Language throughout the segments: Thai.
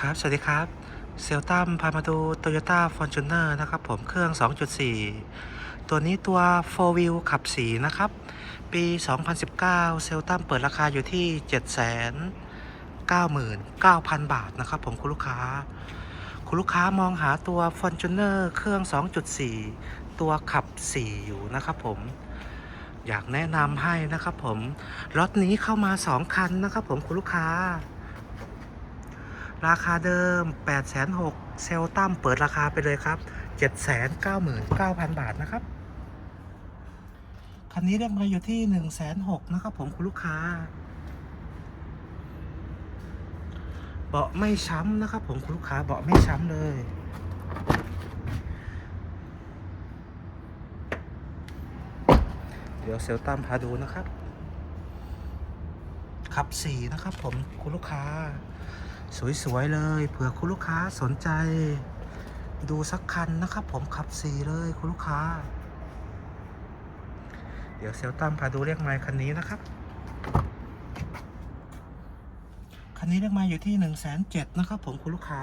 ครับ สวัสดีครับ เซลตัมพามาดู Toyota Fortuner นะครับผมเครื่อง 2.4 ตัวนี้ตัว 4 Wheel ขับสีนะครับ ปี 2019 เซลตัมเปิดราคาอยู่ที่ 799,000 บาทนะครับผมคุณลูกค้า คุณลูกค้ามองหาตัว Fortuner เครื่อง 2.4 ตัวขับ4อยู่นะครับผมอยากแนะนำให้นะครับผม รถนี้เข้ามา 2 คันนะครับผมคุณลูกค้า ราคาเดิม 8 6 0 0 0เซลตัมเปิดราคาไปเลยครับ 799,000 บาทนะครับ คันนี้เรียกมาอยู่ที่1 6 0 0 0นะครับผมคุณลูกค้า เบาะไม่ช้ำนะครับผมคุณลูกค้าเบาะไม่ช้ำเลยเดี๋ยวเซลตัมพาดูนะครับ ขับสีนะครับผมคุณลูกค้า สวยๆเลยเผื่อคุณลูกค้าสนใจ ดูสักคันนะครับผมขับสีเลยคุณลูกค้า เดี๋ยวเซลตัมพาดูเรียกไมค์คันนี้นะครับ คันนี้เรียกไมค์อยู่ที่หนึ่งแสนเจ็ดนะครับผมคุณลูกค้า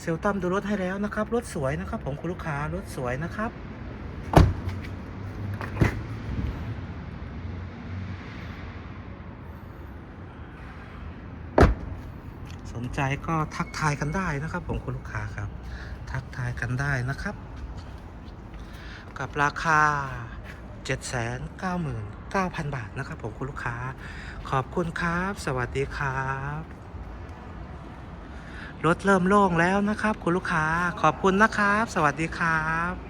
เซลตัมดูรถให้แล้วนะครับ รถสวยนะครับผมคุณลูกค้ารถสวยนะครับ สนใจก็ทักทายกันได้นะครับ ผมคุณลูกค้าครับ ทักทายกันได้นะครับ กับราคา 799,000 บาทนะครับ ผมคุณลูกค้า ขอบคุณครับ สวัสดีครับรถเริ่มโล่งแล้วนะครับ คุณลูกค้าขอบคุณนะครับ สวัสดีครับ